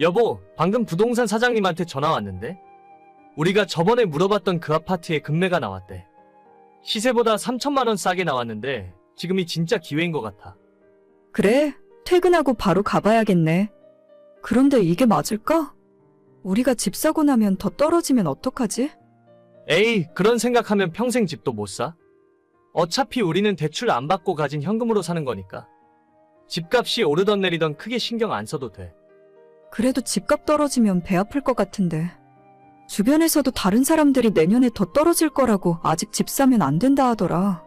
여보, 방금 부동산 사장님한테 전화 왔는데? 우리가 저번에 물어봤던 그 아파트에 금매가 나왔대. 시세보다 3천만 원 싸게 나왔는데 지금이 진짜 기회인 것 같아. 그래, 퇴근하고 바로 가봐야겠네. 그런데 이게 맞을까? 우리가 집 사고 나면 더 떨어지면 어떡하지? 에이, 그런 생각하면 평생 집도 못 사? 어차피 우리는 대출 안 받고 가진 현금으로 사는 거니까. 집값이 오르던 내리던 크게 신경 안 써도 돼. 그래도 집값 떨어지면 배 아플 것 같은데. 주변에서도 다른 사람들이 내년에 더 떨어질 거라고 아직 집 사면 안 된다 하더라.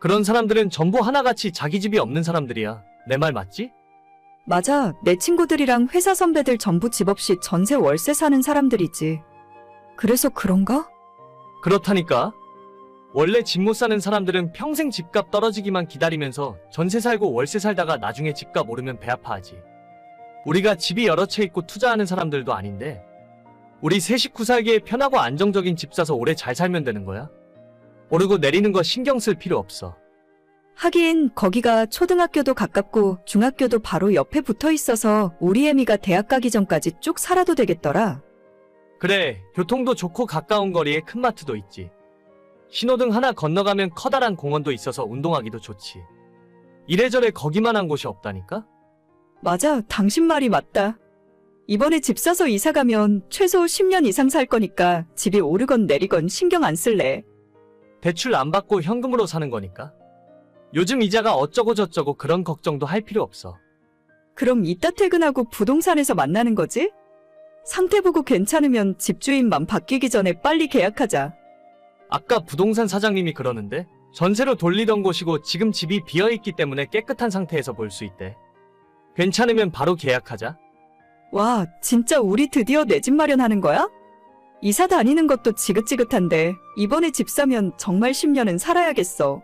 그런 사람들은 전부 하나같이 자기 집이 없는 사람들이야. 내 말 맞지? 맞아, 내 친구들이랑 회사 선배들 전부 집 없이 전세 월세 사는 사람들이지. 그래서 그런가? 그렇다니까. 원래 집 못 사는 사람들은 평생 집값 떨어지기만 기다리면서 전세 살고 월세 살다가 나중에 집값 오르면 배 아파하지. 우리가 집이 여러 채 있고 투자하는 사람들도 아닌데, 우리 세 식구 살기에 편하고 안정적인 집 사서 오래 잘 살면 되는 거야. 오르고 내리는 거 신경 쓸 필요 없어. 하긴 거기가 초등학교도 가깝고 중학교도 바로 옆에 붙어 있어서 우리 애미가 대학 가기 전까지 쭉 살아도 되겠더라. 그래, 교통도 좋고 가까운 거리에 큰 마트도 있지. 신호등 하나 건너가면 커다란 공원도 있어서 운동하기도 좋지. 이래저래 거기만한 곳이 없다니까? 맞아, 당신 말이 맞다. 이번에 집 사서 이사 가면 최소 10년 이상 살 거니까 집이 오르건 내리건 신경 안 쓸래. 대출 안 받고 현금으로 사는 거니까. 요즘 이자가 어쩌고 저쩌고 그런 걱정도 할 필요 없어. 그럼 이따 퇴근하고 부동산에서 만나는 거지? 상태 보고 괜찮으면 집주인만 바뀌기 전에 빨리 계약하자. 아까 부동산 사장님이 그러는데 전세로 돌리던 곳이고 지금 집이 비어있기 때문에 깨끗한 상태에서 볼 수 있대. 괜찮으면 바로 계약하자. 와, 진짜 우리 드디어 내 집 마련하는 거야? 이사 다니는 것도 지긋지긋한데 이번에 집 사면 정말 10년은 살아야겠어.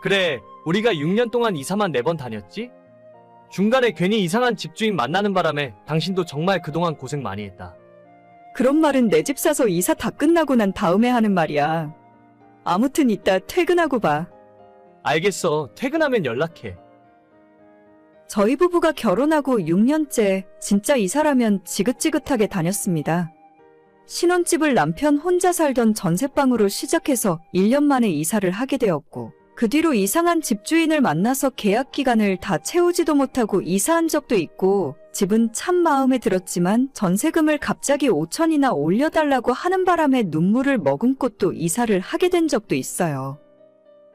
그래, 우리가 6년 동안 이사만 4번 다녔지? 중간에 괜히 이상한 집주인 만나는 바람에 당신도 정말 그동안 고생 많이 했다. 그런 말은 내 집 사서 이사 다 끝나고 난 다음에 하는 말이야. 아무튼 이따 퇴근하고 봐. 알겠어. 퇴근하면 연락해. 저희 부부가 결혼하고 6년째 진짜 이사라면 지긋지긋하게 다녔습니다. 신혼집을 남편 혼자 살던 전세방으로 시작해서 1년 만에 이사를 하게 되었고, 그 뒤로 이상한 집주인을 만나서 계약 기간을 다 채우지도 못하고 이사한 적도 있고, 집은 참 마음에 들었지만 전세금을 갑자기 5천이나 올려달라고 하는 바람에 눈물을 머금고 또 이사를 하게 된 적도 있어요.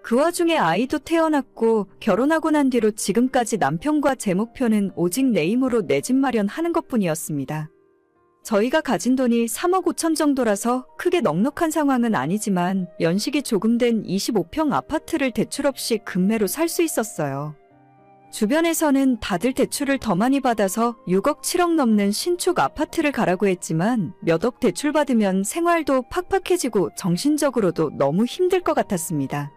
그 와중에 아이도 태어났고 결혼하고 난 뒤로 지금까지 남편과 제 목표는 오직 내 힘으로 내 집 마련하는 것 뿐이었습니다. 저희가 가진 돈이 3억 5천 정도라서 크게 넉넉한 상황은 아니지만 연식이 조금 된 25평 아파트를 대출 없이 금매로 살 수 있었어요. 주변에서는 다들 대출을 더 많이 받아서 6억 7억 넘는 신축 아파트를 가라고 했지만 몇 억 대출 받으면 생활도 팍팍해지고 정신적으로도 너무 힘들 것 같았습니다.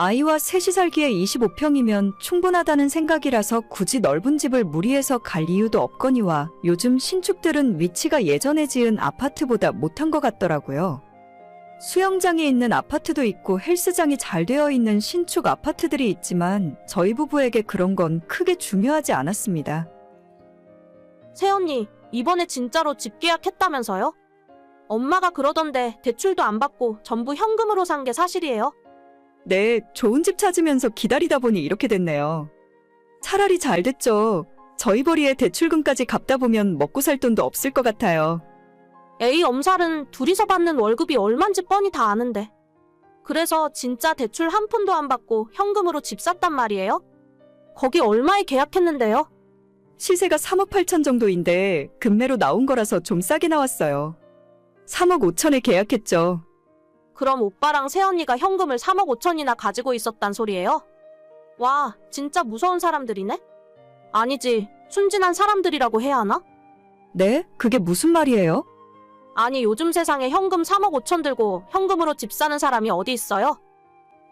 아이와 셋이 살기에 25평이면 충분하다는 생각이라서 굳이 넓은 집을 무리해서 갈 이유도 없거니와 요즘 신축들은 위치가 예전에 지은 아파트보다 못한 것 같더라고요. 수영장이 있는 아파트도 있고 헬스장이 잘 되어 있는 신축 아파트들이 있지만 저희 부부에게 그런 건 크게 중요하지 않았습니다. 새언니, 이번에 진짜로 집 계약했다면서요? 엄마가 그러던데 대출도 안 받고 전부 현금으로 산 게 사실이에요? 네, 좋은 집 찾으면서 기다리다 보니 이렇게 됐네요. 차라리 잘 됐죠. 저희 벌이에 대출금까지 갚다 보면 먹고 살 돈도 없을 것 같아요. 에이, 엄살은 둘이서 받는 월급이 얼만지 뻔히 다 아는데. 그래서 진짜 대출 한 푼도 안 받고 현금으로 집 샀단 말이에요? 거기 얼마에 계약했는데요? 시세가 3억 8천 정도인데 금매로 나온 거라서 좀 싸게 나왔어요. 3억 5천에 계약했죠. 그럼 오빠랑 새언니가 현금을 3억 5천이나 가지고 있었단 소리예요? 와, 진짜 무서운 사람들이네? 아니지, 순진한 사람들이라고 해야 하나? 네? 그게 무슨 말이에요? 아니, 요즘 세상에 현금 3억 5천 들고 현금으로 집 사는 사람이 어디 있어요?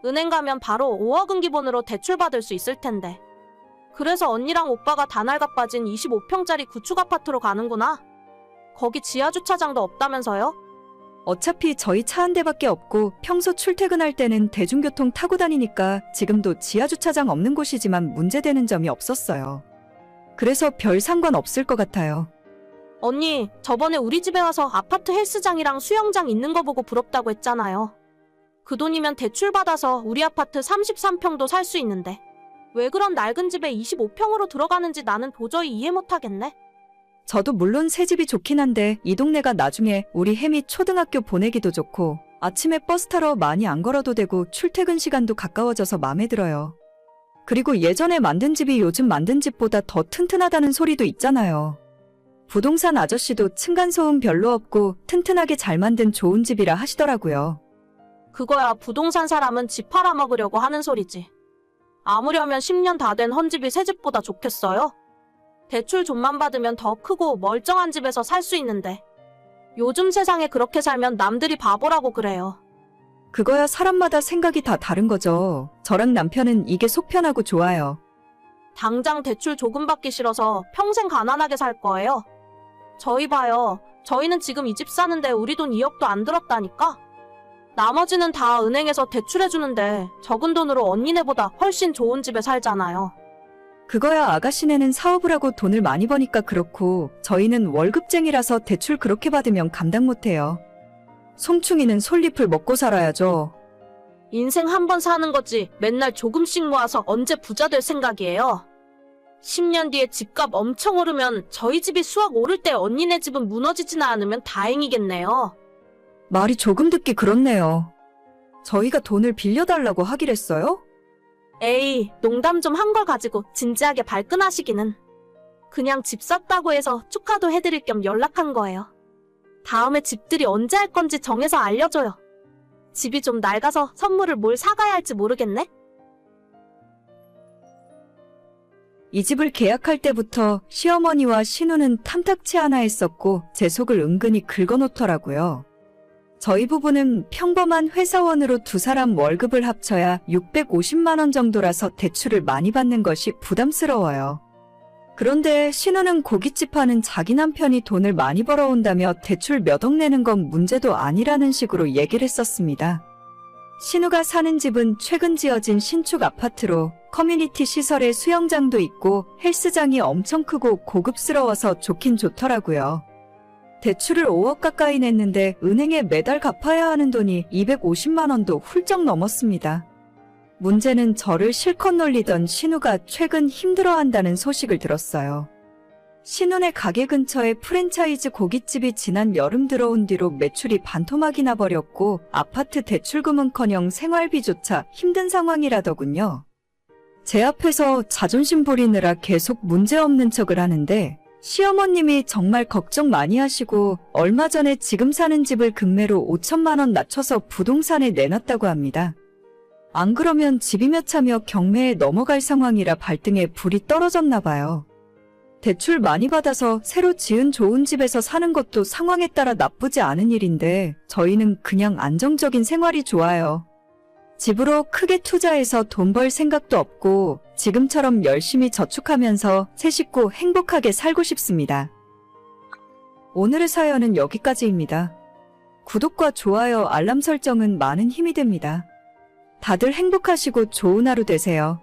은행 가면 바로 5억은 기본으로 대출 받을 수 있을 텐데. 그래서 언니랑 오빠가 다날가 빠진 25평짜리 구축 아파트로 가는구나. 거기 지하 주차장도 없다면서요? 어차피 저희 차 한 대밖에 없고 평소 출퇴근할 때는 대중교통 타고 다니니까 지금도 지하주차장 없는 곳이지만 문제되는 점이 없었어요. 그래서 별 상관 없을 것 같아요. 언니, 저번에 우리 집에 와서 아파트 헬스장이랑 수영장 있는 거 보고 부럽다고 했잖아요. 그 돈이면 대출 받아서 우리 아파트 33평도 살 수 있는데. 왜 그런 낡은 집에 25평으로 들어가는지 나는 도저히 이해 못 하겠네. 저도 물론 새 집이 좋긴 한데 이 동네가 나중에 우리 혜미 초등학교 보내기도 좋고 아침에 버스 타러 많이 안 걸어도 되고 출퇴근 시간도 가까워져서 마음에 들어요. 그리고 예전에 만든 집이 요즘 만든 집보다 더 튼튼하다는 소리도 있잖아요. 부동산 아저씨도 층간소음 별로 없고 튼튼하게 잘 만든 좋은 집이라 하시더라고요. 그거야 부동산 사람은 집 팔아먹으려고 하는 소리지. 아무려면 10년 다 된 헌집이 새 집보다 좋겠어요? 대출 좀만 받으면 더 크고 멀쩡한 집에서 살 수 있는데. 요즘 세상에 그렇게 살면 남들이 바보라고 그래요. 그거야 사람마다 생각이 다 다른 거죠. 저랑 남편은 이게 속 편하고 좋아요. 당장 대출 조금 받기 싫어서 평생 가난하게 살 거예요. 저희 봐요. 저희는 지금 이 집 사는데 우리 돈 2억도 안 들었다니까? 나머지는 다 은행에서 대출해주는데 적은 돈으로 언니네보다 훨씬 좋은 집에 살잖아요. 그거야 아가씨네는 사업을 하고 돈을 많이 버니까 그렇고 저희는 월급쟁이라서 대출 그렇게 받으면 감당 못해요. 송충이는 솔잎을 먹고 살아야죠. 인생 한 번 사는 거지 맨날 조금씩 모아서 언제 부자 될 생각이에요. 10년 뒤에 집값 엄청 오르면 저희 집이 수억 오를 때 언니네 집은 무너지지는 않으면 다행이겠네요. 말이 조금 듣기 그렇네요. 저희가 돈을 빌려달라고 하길 했어요? 에이, 농담 좀 한 걸 가지고 진지하게 발끈하시기는. 그냥 집 샀다고 해서 축하도 해드릴 겸 연락한 거예요. 다음에 집들이 언제 할 건지 정해서 알려줘요. 집이 좀 낡아서 선물을 뭘 사가야 할지 모르겠네? 이 집을 계약할 때부터 시어머니와 신우는 탐탁치 않아 했었고 제 속을 은근히 긁어놓더라고요. 저희 부부는 평범한 회사원으로 두 사람 월급을 합쳐야 650만 원 정도라서 대출을 많이 받는 것이 부담스러워요. 그런데 신우는 고깃집 하는 자기 남편이 돈을 많이 벌어온다며 대출 몇 억 내는 건 문제도 아니라는 식으로 얘기를 했었습니다. 신우가 사는 집은 최근 지어진 신축 아파트로 커뮤니티 시설에 수영장도 있고 헬스장이 엄청 크고 고급스러워서 좋긴 좋더라고요. 대출을 5억 가까이 냈는데 은행에 매달 갚아야 하는 돈이 250만 원도 훌쩍 넘었습니다. 문제는 저를 실컷 놀리던 신우가 최근 힘들어한다는 소식을 들었어요. 신우네 가게 근처에 프랜차이즈 고깃집이 지난 여름 들어온 뒤로 매출이 반토막이 나버렸고 아파트 대출금은커녕 생활비조차 힘든 상황이라더군요. 제 앞에서 자존심 부리느라 계속 문제없는 척을 하는데 시어머님이 정말 걱정 많이 하시고 얼마 전에 지금 사는 집을 금매로 5천만 원 낮춰서 부동산에 내놨다고 합니다. 안 그러면 집이며 차며 경매에 넘어갈 상황이라 발등에 불이 떨어졌나 봐요. 대출 많이 받아서 새로 지은 좋은 집에서 사는 것도 상황에 따라 나쁘지 않은 일인데 저희는 그냥 안정적인 생활이 좋아요. 집으로 크게 투자해서 돈 벌 생각도 없고 지금처럼 열심히 저축하면서 새 식구 행복하게 살고 싶습니다. 오늘의 사연은 여기까지입니다. 구독과 좋아요, 알람 설정은 많은 힘이 됩니다. 다들 행복하시고 좋은 하루 되세요.